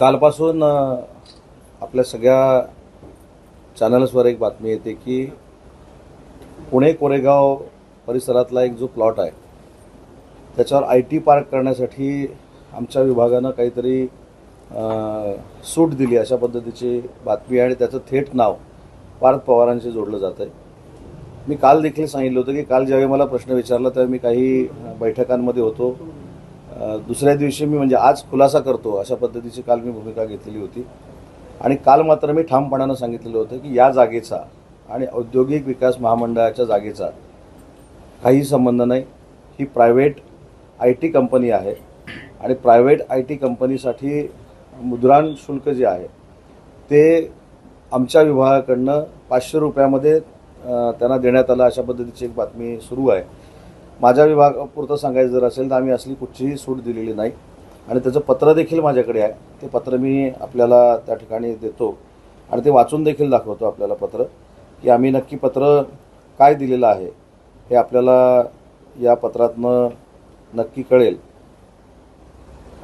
कालपासून आपल्या सगळ्या चॅनल्सवर एक बातमी येते की पुणे कोरेगाव परिसरातला एक जो प्लॉट आहे त्याच्यावर आय टी पार्क करण्यासाठी आमच्या विभागानं काहीतरी सूट दिली अशा पद्धतीची बातमी आहे आणि त्याचं थेट नाव पार्थ पवारांशी जोडलं जातं आहे. मी काल देखील सांगितलं होतं की काल ज्यावेळी मला प्रश्न विचारला त्यावेळी मी काही बैठकांमध्ये होतो. दुसऱ्या दिवशी मी म्हणजे आज खुलासा करतो अशा पद्धतीची काल मी भूमिका घेतलेली होती. आणि काल मात्र मी ठामपणानं सांगितलेलं होतं की या जागेचा आणि औद्योगिक विकास महामंडळाच्या जागेचा काही संबंध नाही. ही प्रायव्हेट आय टी कंपनी आहे आणि प्रायव्हेट आय टी कंपनीसाठी मुद्रान शुल्क जे आहे ते आमच्या विभागाकडनं पाचशे रुपयामध्ये त्यांना देण्यात आलं. अशा पद्धतीची एक बातमी सुरू आहे. माझ्या विभागापुरतं सांगायचं जर असेल तर आम्ही असली कुठचीही सूट दिलेली नाही. आणि त्याचं पत्र देखील माझ्याकडे आहे. ते पत्र मी आपल्याला त्या ठिकाणी देतो. आणि ते वाचून देखील दाखवतो आपल्याला पत्र. की आम्ही नक्की पत्र काय दिलेलं आहे हे आपल्याला या पत्रातनं नक्की कळेल.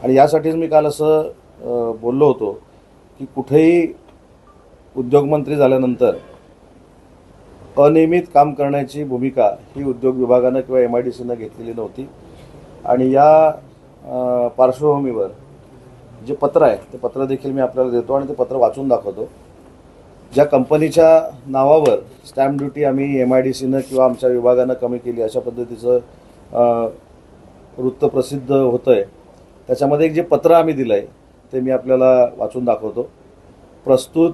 आणि यासाठीच मी काल असं बोललो होतो की कुठेही उद्योगमंत्री झाल्यानंतर अनियमित काम करण्याची भूमिका ही उद्योग विभागानं किंवा एम आय डी सीनं घेतलेली नव्हती. आणि या पार्श्वभूमीवर जे पत्र आहे ते पत्र देखील मी आपल्याला देतो आणि ते पत्र वाचून दाखवतो. ज्या कंपनीच्या नावावर स्टॅम्प ड्युटी आम्ही एम आय डी सीनं किंवा आमच्या विभागानं कमी केली अशा पद्धतीचं वृत्त प्रसिद्ध होतं आहे त्याच्यामध्ये एक जे पत्र आम्ही दिलं आहे ते मी आपल्याला वाचून दाखवतो. प्रस्तुत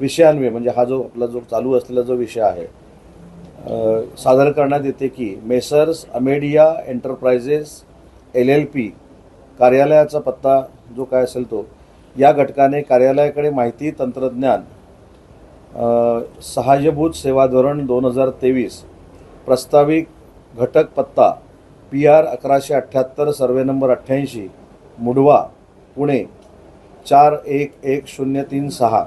विषयान्वये म्हणजे हा जो आपला जो चालू असलेला जो विषय आहे सादर करण्यात येते की messrs Amedia enterprises L L P कार्यालयाचा पत्ता जो काय असेल तो या घटकाने कार्यालयाकडे माहिती तंत्रज्ञान सहाय्यभूत सेवा धोरण दोन हजार तेवीस प्रस्तावित घटक पत्ता पी आर अकराशे अठ्ठ्याहत्तर सर्वे नंबर अठ्ठ्याऐंशी मुढवा पुणे चार एक एक शून्य तीन सहा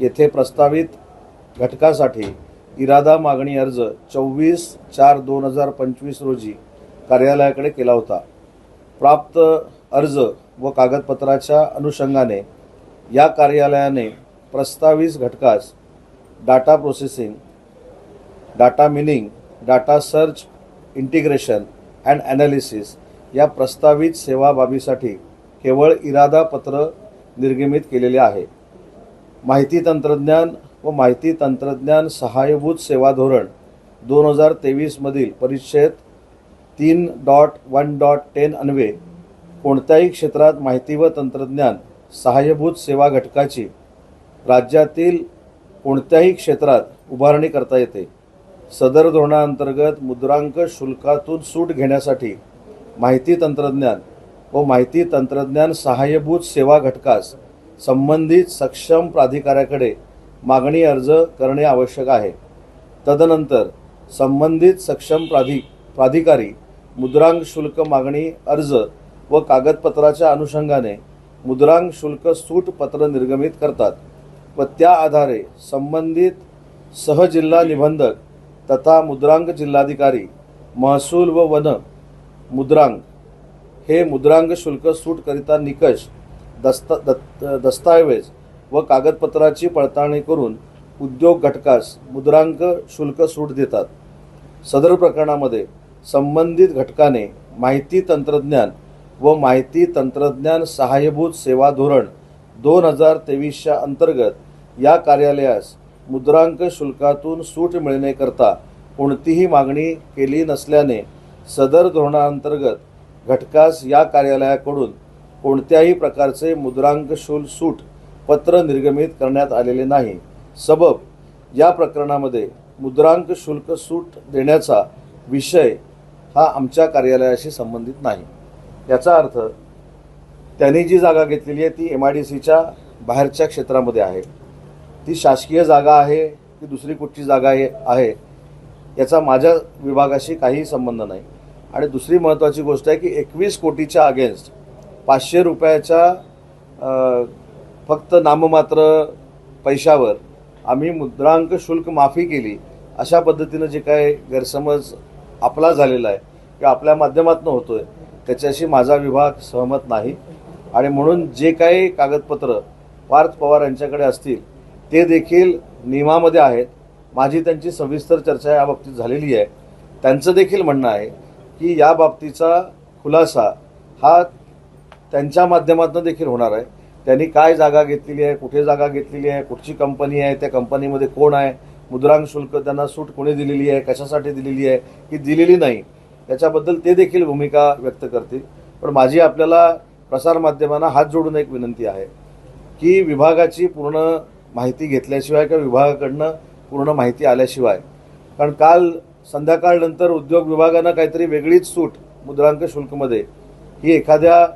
येथे प्रस्तावित घटकासाठी इरादा मागणी अर्ज चोवीस चार दोन हजार पंचवीस रोजी कार्यालयाकडे केला होता. प्राप्त अर्ज व कागदपत्राच्या अनुषंगाने या कार्यालयाने प्रस्तावित घटकास data processing data mining data search integration and analysis या प्रस्तावित सेवाबाबीसाठी केवळ इरादा पत्र निर्गमित केलेले आहे. माहिती तंत्रज्ञान व माहिती तंत्रज्ञान सहाय्यभूत सेवा धोरण दोन हजार तेवीसमधील परिच्छेद तीन डॉट वन डॉट टेन अन्वे कोणत्याही क्षेत्रात माहिती व तंत्रज्ञान सहाय्यभूत सेवा घटकाची राज्यातील कोणत्याही क्षेत्रात उभारणी करता येते. सदर धोरणाअंतर्गत मुद्रांक शुल्कातून सूट घेण्यासाठी माहिती तंत्रज्ञान व माहिती तंत्रज्ञान सहाय्यभूत सेवा घटकास संबंधित सक्षम प्राधिकाऱ्याकडे मागणी अर्ज करणे आवश्यक आहे. तदनंतर संबंधित सक्षम प्राधि प्राधिकारी मुद्रांक शुल्क मागणी अर्ज व कागदपत्राच्या अनुषंगाने मुद्रांक शुल्क सूट पत्र निर्गमित करतात व त्या आधारे संबंधित सहजिल्हा निबंधक तथा मुद्रांक जिल्हाधिकारी महसूल व वन मुद्रांक हे मुद्रांक शुल्क सूटकरिता निकष दस्त दत्त दस्तऐवज व कागदपत्राची पडताळणी करून उद्योग घटकास मुद्रांक शुल्क सूट देतात. सदर प्रकरणामध्ये संबंधित घटकाने माहिती तंत्रज्ञान व माहिती तंत्रज्ञान सहाय्यभूत सेवा धोरण दोन हजार तेवीसच्या अंतर्गत या कार्यालयास मुद्रांक शुल्कातून सूट मिळण्याकरता कोणतीही मागणी केली नसल्याने सदर धोरणाअंतर्गत घटकास या कार्यालयाकडून कोणत्याही प्रकारचे मुद्रांक शुल्क सूट पत्र निर्गमित करण्यात आलेले नाही. सबब या प्रकरणामध्ये मुद्रांक शुल्क सूट देण्याचा विषय हा आमच्या कार्यालयाशी संबंधित नाही. याचा अर्थ त्यांनी जी जागा घेतलेली आहे ती एम आय डी सीच्या बाहेरच्या क्षेत्रामध्ये आहे. ती शासकीय जागा आहे की दुसरी कुठची जागा आहे आहे याचा माझ्या विभागाशी काहीही संबंध नाही. आणि दुसरी महत्त्वाची गोष्ट आहे की एकवीस कोटीच्या अगेन्स्ट पाचशे रुपयाच्या फक्त नाममात्र पैशावर आम्ही मुद्रांक शुल्क माफी केली अशा पद्धतीनं जे काय गैरसमज आपला झालेला आहे किंवा आपल्या माध्यमातून होतो आहे त्याच्याशी माझा विभाग सहमत नाही. आणि म्हणून जे काही कागदपत्र पार्थ पवार यांच्याकडे असतील ते देखील नियमामध्ये आहेत. माझी त्यांची सविस्तर चर्चा या बाबतीत झालेली आहे. त्यांचं देखील म्हणणं आहे की या बाबतीचा खुलासा हा त्यांच्या माध्यमातून देखील होणार आहे. त्यांनी काय जागा घेतलेली आहे कुठे जागा घेतलेली आहे कुठची कंपनी आहे त्या कंपनीमध्ये कोण आहे मुद्रांक शुल्क त्यांना सूट कोणी दिलेली आहे कशासाठी दिलेली आहे की दिलेली नाही त्याच्याबद्दल ते देखील भूमिका व्यक्त करतील. पण माझी आपल्याला प्रसारमाध्यमांना हात जोडून एक विनंती आहे की विभागाची पूर्ण माहिती घेतल्याशिवाय किंवा विभागाकडनं पूर्ण माहिती आल्याशिवाय कारण काल संध्याकाळनंतर उद्योग विभागानं काहीतरी वेगळीच सूट मुद्रांक शुल्कमध्ये ही एखाद्या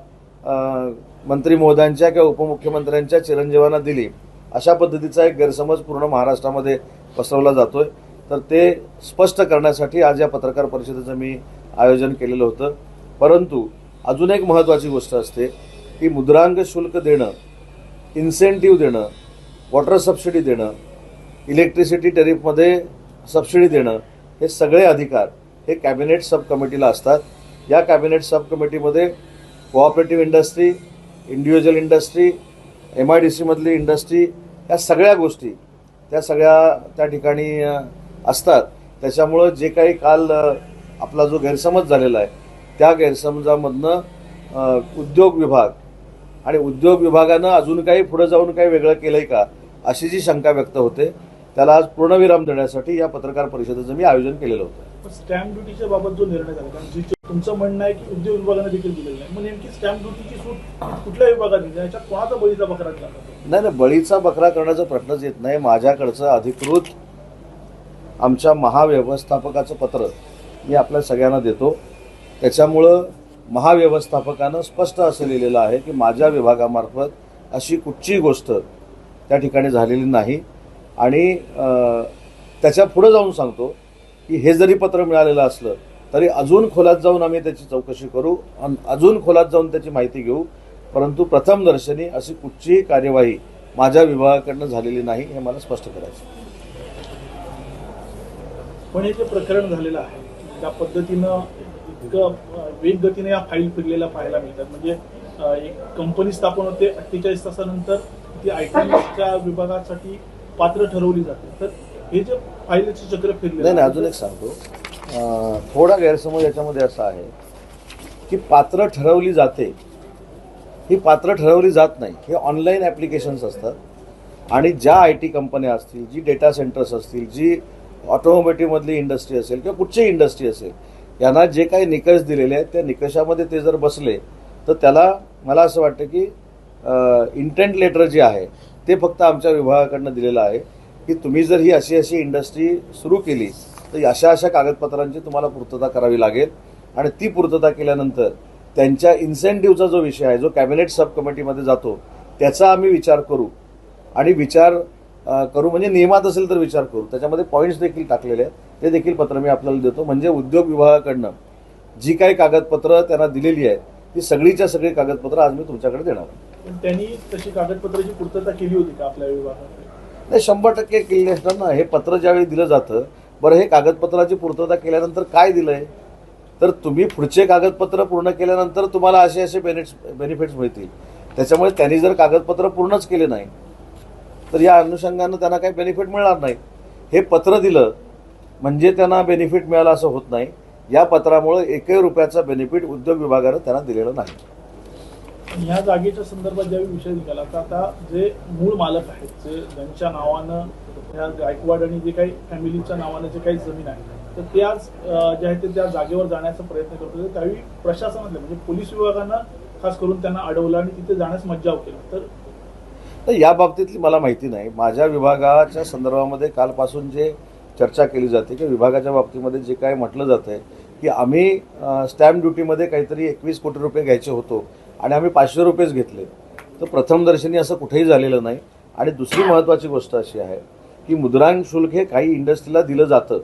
मंत्री महोदयांच्या किंवा उपमुख्यमंत्र्यांच्या चिरंजीवांना दिली अशा पद्धतीचा एक गैरसमज पूर्ण महाराष्ट्रामध्ये पसरवला जातोय. तर ते स्पष्ट करण्यासाठी आज या पत्रकार परिषदेचं मी आयोजन केलेलं होतं. परंतु अजून एक महत्त्वाची गोष्ट असते की मुद्रांक शुल्क देणं इन्सेंटिव्ह देणं वॉटर सबसिडी देणं इलेक्ट्रिसिटी टेरिफमध्ये सबसिडी देणं हे सगळे अधिकार हे कॅबिनेट सब कमिटीला असतात. या cabinet sub कमिटीमध्ये cooperative industry individual industry M I D सीमधली industry या सगळ्या गोष्टी त्या सगळ्या त्या ठिकाणी असतात. त्याच्यामुळं जे काही काल आपला जो गैरसमज झालेला आहे त्या गैरसमजामधनं उद्योग विभाग आणि उद्योग विभागानं अजून काही पुढं जाऊन काही वेगळं केलं आहे का अशी जी शंका व्यक्त होते त्याला आज पूर्णविराम देण्यासाठी या पत्रकार परिषदेचं मी आयोजन केलेलं होतं. स्टॅम्प ड्युटीच्या बाबत जो निर्णय झाला कारण तुमचं म्हणणं आहे की उद्योग विभागाने देखील दिलेलं नाही मग नेमकी स्टॅम्प ड्युटीची सूट कुठल्या विभागात दिली याच्यात कोणाचा बळीचा बकरा नाही नाही बळीचा बकरा करण्याचा प्रश्नच येत नाही. माझ्याकडचं अधिकृत आमच्या महाव्यवस्थापकाचं पत्र मी आपल्या सगळ्यांना देतो. त्याच्यामुळं महाव्यवस्थापकानं स्पष्ट असं लिहिलेलं आहे की माझ्या विभागामार्फत अशी कुठची गोष्ट त्या ठिकाणी झालेली नाही. आणि त्याच्या पुढं जाऊन सांगतो की हे जरी पत्र मिळालेलं असलं तरी अजून खोलात जाऊन आम्ही त्याची चौकशी करू अन अजून खोलात जाऊन त्याची माहिती घेऊ. परंतु प्रथम दर्शनी अशी कुठचीही कार्यवाही माझ्या विभागाकडनं झालेली नाही हे मला स्पष्ट करायचं पण हे जे प्रकरण झालेलं आहे त्या पद्धतीनं इतकं वेग वेगगतीने या फाईल फिरलेल्या पाहायला मिळतात. म्हणजे एक कंपनी स्थापन होते अठ्ठेचाळीस तासानंतर ती आय टी विभागासाठी पात्र ठरवली जाते. तर हे जे फाईलचे चक्र फिरले नाही नाही अजून एक सांगतो. थोडा गैरसमज याच्यामध्ये असा आहे की पात्र ठरवली जाते. ही पात्र ठरवली जात नाही. हे ऑनलाईन ॲप्लिकेशन्स असतात. आणि ज्या आय टी कंपन्या असतील जी डेटा सेंटर्स असतील जी ऑटोमोटिव्हमधली इंडस्ट्री असेल किंवा कुठची इंडस्ट्री असेल यांना जे काही निकष दिलेले आहेत त्या निकषामध्ये ते जर बसले तर त्याला मला असं वाटतं की इंटेंट लेटर जे आहे ते फक्त आमच्या विभागाकडनं दिलेलं आहे. की तुम्ही जर ही अशी अशी इंडस्ट्री सुरू केली तर अशा अशा कागदपत्रांची तुम्हाला पूर्तता करावी लागेल. आणि ती पूर्तता केल्यानंतर त्यांच्या इन्सेंटिव्हचा जो विषय आहे जो कॅबिनेट सब कमिटीमध्ये जातो त्याचा आम्ही विचार करू. आणि विचार करू म्हणजे नियमात असेल तर विचार करू. त्याच्यामध्ये पॉईंट्स देखील टाकलेले आहेत. ते देखील पत्र मी आपल्याला देतो. म्हणजे उद्योग विभागाकडनं जी काही कागदपत्रं त्यांना दिलेली आहेत ती सगळीच्या सगळी कागदपत्रं आज मी तुमच्याकडे देणार आहे. पण त्यांनी तशी कागदपत्राची पूर्तता केली होती का आपल्या विभागात? नाही शंभर टक्के केले असणार ना. हे पत्र ज्यावेळी दिलं जातं बरं हे कागदपत्राची पूर्तता केल्यानंतर काय दिलं आहे तर तुम्ही पुढचे कागदपत्र पूर्ण केल्यानंतर तुम्हाला असे असे बेनिट्स बेनिफिट्स मिळतील. त्याच्यामुळे त्यांनी जर कागदपत्र पूर्णच केले नाही तर या अनुषंगानं त्यांना काही बेनिफिट मिळणार नाही. हे पत्र दिलं म्हणजे त्यांना बेनिफिट मिळालं असं होत नाही. या पत्रामुळे एकही रुपयाचा बेनिफिट उद्योग विभागानं त्यांना दिलेलं नाही. ह्या जागेच्या संदर्भात ज्यावेळी विषय निघाला तर आता जे मूळ मालक आहेत जे ज्यांच्या नावानं ह्या गायकवाड आणि जे काही फॅमिलीच्या नावानं जे काही जमीन आहे तर ते आज जे आहे ते त्या जागेवर जाण्याचा प्रयत्न करत होते. त्यावेळी प्रशासनातले म्हणजे पोलीस विभागानं खास करून त्यांना अडवलं आणि तिथे जाण्यास मज्जाव केला. तर तर या बाबतीतली मला माहिती नाही. माझ्या विभागाच्या संदर्भामध्ये कालपासून जे चर्चा केली जाते की विभागाच्या बाबतीमध्ये जे काय म्हटलं जातं आहे की आम्ही स्टॅम्प ड्युटीमध्ये काहीतरी एकवीस कोटी रुपये घ्यायचे होतो. आणि आम्ही पाचशे रुपयेच घेतले. तर प्रथमदर्शनी असं कुठेही झालेलं नाही. आणि दुसरी महत्त्वाची गोष्ट अशी आहे की मुद्रांक शुल्क हे काही इंडस्ट्रीला दिलं जातं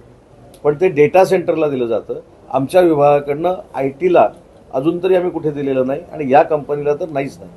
पण ते डेटा सेंटरला दिलं जातं. आमच्या विभागाकडनं आय टीला अजून तरी आम्ही कुठे दिलेलं नाही आणि या कंपनीला तर नाहीच नाही.